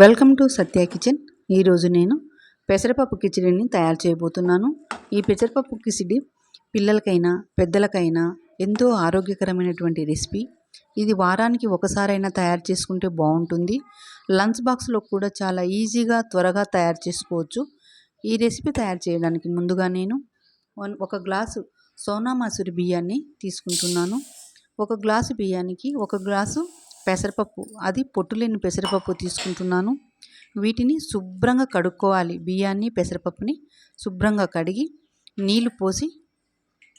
Welcome to Satya kitchen. ఈరోజు నేను పెసరపప్పు కిచిడిని తయారు చేయబోతున్నాను. ఈ పెసరపప్పు కిచిడి పిల్లలకైనా పెద్దలకైనా ఎంతో ఆరోగ్యకరమైనటువంటి రెసిపీ. ఇది వారానికి ఒకసారైనా తయారు చేసుకుంటే బాగుంటుంది. లంచ్ బాక్స్లో కూడా చాలా ఈజీగా త్వరగా తయారు చేసుకోవచ్చు. ఈ రెసిపీ తయారు చేయడానికి ముందుగా నేను ఒక గ్లాసు సోనా మసూరి బియ్యాన్ని తీసుకుంటున్నాను. ఒక గ్లాసు బియ్యానికి ఒక గ్లాసు పెసరపప్పు. అది పొట్టు లేని పెసరపప్పు తీసుకుంటున్నాను. వీటిని శుభ్రంగా కడుక్కోవాలి. బియ్యాన్ని పెసరపప్పుని శుభ్రంగా కడిగి నీళ్ళు పోసి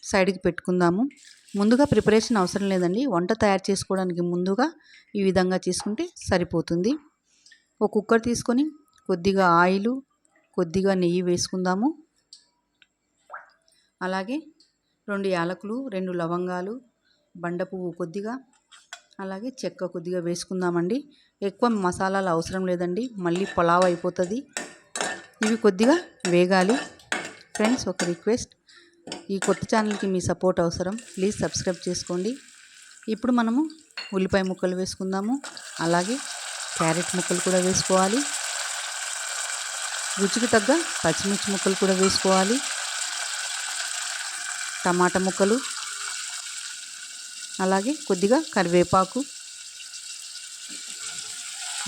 సైడ్కి పెట్టుకుందాము. ముందుగా ప్రిపరేషన్ అవసరం లేదండి. వంట తయారు చేసుకోవడానికి ముందుగా ఈ విధంగా చేసుకుంటే సరిపోతుంది. ఒక కుక్కర్ తీసుకొని కొద్దిగా ఆయిల్ కొద్దిగా నెయ్యి వేసుకుందాము. అలాగే రెండు యాలకులు రెండు లవంగాలు బండ పువ్వు కొద్దిగా అలాగే చెక్క కొద్దిగా వేసుకుందామండి. ఎక్కువ మసాలాలు అవసరం లేదండి. మళ్ళీ పులావ్ అయిపోతుంది. ఇవి కొద్దిగా వేగాలి. ఫ్రెండ్స్ ఒక రిక్వెస్ట్. ఈ కొత్త ఛానల్కి మీ సపోర్ట్ అవసరం. ప్లీజ్ సబ్స్క్రైబ్ చేసుకోండి. ఇప్పుడు మనము ఉల్లిపాయ ముక్కలు వేసుకుందాము. అలాగే క్యారెట్ ముక్కలు కూడా వేసుకోవాలి. రుచికి తగ్గ పచ్చిమిర్చి ముక్కలు కూడా వేసుకోవాలి. టమాటా ముక్కలు అలాగే కొద్దిగా కరివేపాకు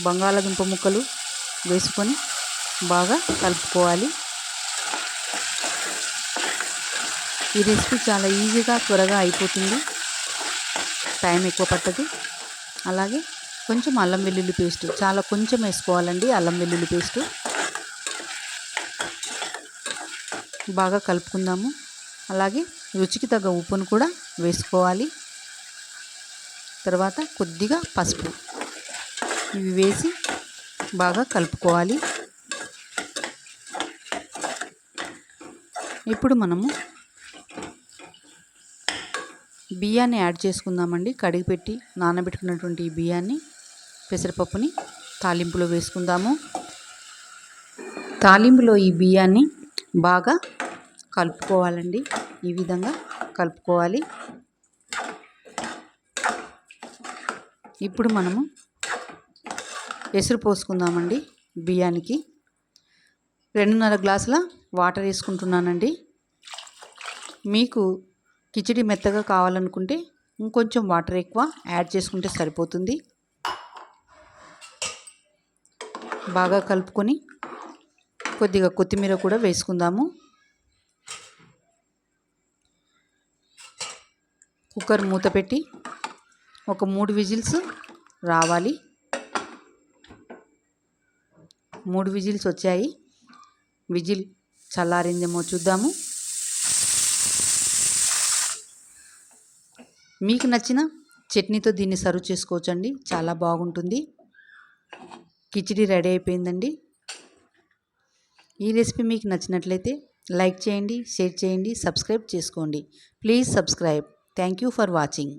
బంగాళదుంప ముక్కలు వేసుకొని బాగా కలుపుకోవాలి. ఈ రెసిపీ చాలా ఈజీగా త్వరగా అయిపోతుంది. టైం ఎక్కువ పట్టదు. అలాగే కొంచెం అల్లం వెల్లుల్లి పేస్ట్ చాలా కొంచెం వేసుకోవాలండి అల్లం వెల్లుల్లి పేస్ట్. బాగా కలుపుకుందాము. అలాగే రుచికి తగ్గ ఉప్పును కూడా వేసుకోవాలి. తర్వాత కొద్దిగా పసుపు. ఇవి వేసి బాగా కలుపుకోవాలి. ఇప్పుడు మనము బియ్యాన్ని యాడ్ చేసుకుందామండి. కడిగి పెట్టి నానబెట్టుకున్నటువంటి ఈ బియ్యాన్ని పెసరపప్పుని తాలింపులో వేసుకుందాము. తాలింపులో ఈ బియ్యాన్ని బాగా కలుపుకోవాలండి. ఈ విధంగా కలుపుకోవాలి. ఇప్పుడు మనము ఎసురు పోసుకుందామండి బియ్యానికి. రెండున్నర గ్లాసుల వాటర్ వేసుకుంటున్నానండి. మీకు కిచిడి మెత్తగా కావాలనుకుంటే ఇంకొంచెం వాటర్ ఎక్కువ యాడ్ చేసుకుంటే సరిపోతుంది. బాగా కలుపుకొని కొద్దిగా కొత్తిమీర కూడా వేసుకుందాము. కుక్కర్ మూత పెట్టి ఒక మూడు విజిల్స్ రావాలి. మూడు విజిల్స్ వచ్చాయి. విజిల్ చల్లారిందేమో చూద్దాము. మీకు నచ్చిన చట్నీతో దీన్ని సర్వ్ చేసుకోవచ్చండి. చాలా బాగుంటుంది. కిచిడి రెడీ అయిపోయిందండి. ఈ రెసిపీ మీకు నచ్చినట్లయితే లైక్ చేయండి షేర్ చేయండి సబ్స్క్రైబ్ చేసుకోండి. Please subscribe. Thank you for watching.